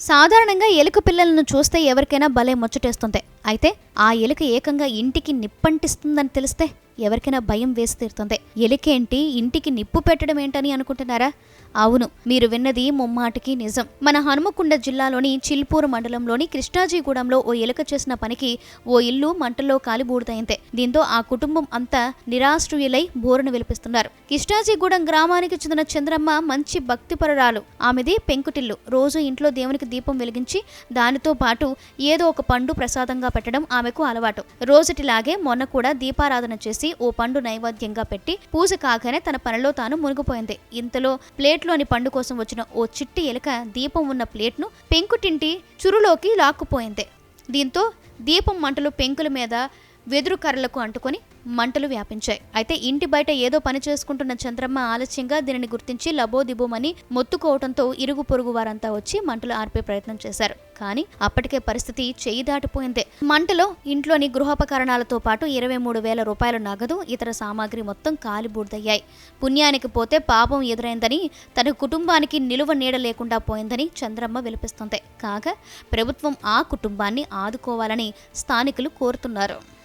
సాధారణంగా ఎలుక పిల్లలను చూస్తే ఎవరికైనా భలే ముచ్చటేస్తుంది అయితే ఆ ఎలుక ఏకంగా ఇంటికి నిప్పంటిస్తుందని తెలిస్తే ఎవరికైనా భయం వేసి తీరుతుంది. ఎలికేంటి? ఇంటికి నిప్పు పెట్టడం ఏంటని అనుకుంటున్నారా? అవును మీరు విన్నది ముమ్మాటికి నిజం. మన హనుమకొండ జిల్లాలోని చిల్పూరు మండలంలోని కృష్ణాజీగూడెంలో ఓ ఎలుక చేసిన పనికి ఓ ఇల్లు మంటల్లో కాలిబూడిదైంది. దీంతో ఆ కుటుంబం అంతా నిరాశ్రయులై బోరును విలిపిస్తున్నారు. కృష్ణాజీగూడెం గ్రామానికి చెందిన చంద్రమ్మ మంచి భక్తిపరురాలు. ఆమెది పెంకుటిల్లు. రోజు ఇంట్లో దేవునికి దీపం వెలిగించి దానితో పాటు ఏదో ఒక పండు ప్రసాదంగా పెట్టడం ఆమెకు అలవాటు. రోజుటిలాగే మొన్న కూడా దీపారాధన చేసి ఓ పండు నైవేద్యంగా పెట్టి పూజ కాగానే తన పనిలో తాను మునిగిపోయింది. ఇంతలో ప్లేట్లోని పండు కోసం వచ్చిన ఓ చిట్టి ఎలుక దీపం ఉన్న ప్లేట్ను పెంకుటింటి చురులోకి లాక్కుపోయింది. దీంతో దీపం మంటలు పెంకుల మీద వెదురు కర్రలకు అంటుకొని మంటలు వ్యాపించాయి. అయితే ఇంటి బయట ఏదో పని చేసుకుంటున్న చంద్రమ్మ ఆలస్యంగా దీనిని గుర్తించి లబోదిబోమని మొత్తుకోవడంతో ఇరుగు పొరుగు వారంతా వచ్చి మంటలు ఆర్పే ప్రయత్నం చేశారు. కానీ అప్పటికే పరిస్థితి చేయి దాటిపోయిందే. మంటలో ఇంట్లోని గృహోపకరణాలతో పాటు ఇరవై మూడు వేల రూపాయల నగదు ఇతర సామాగ్రి మొత్తం కాలిబూడిదయ్యాయి. పుణ్యానికి పోతే పాపం ఎదురైందని తన కుటుంబానికి నిలువ నీడ లేకుండా పోయిందని చంద్రమ్మ విలిపిస్తుంది. కాగా ప్రభుత్వం ఆ కుటుంబాన్ని ఆదుకోవాలని స్థానికులు కోరుతున్నారు.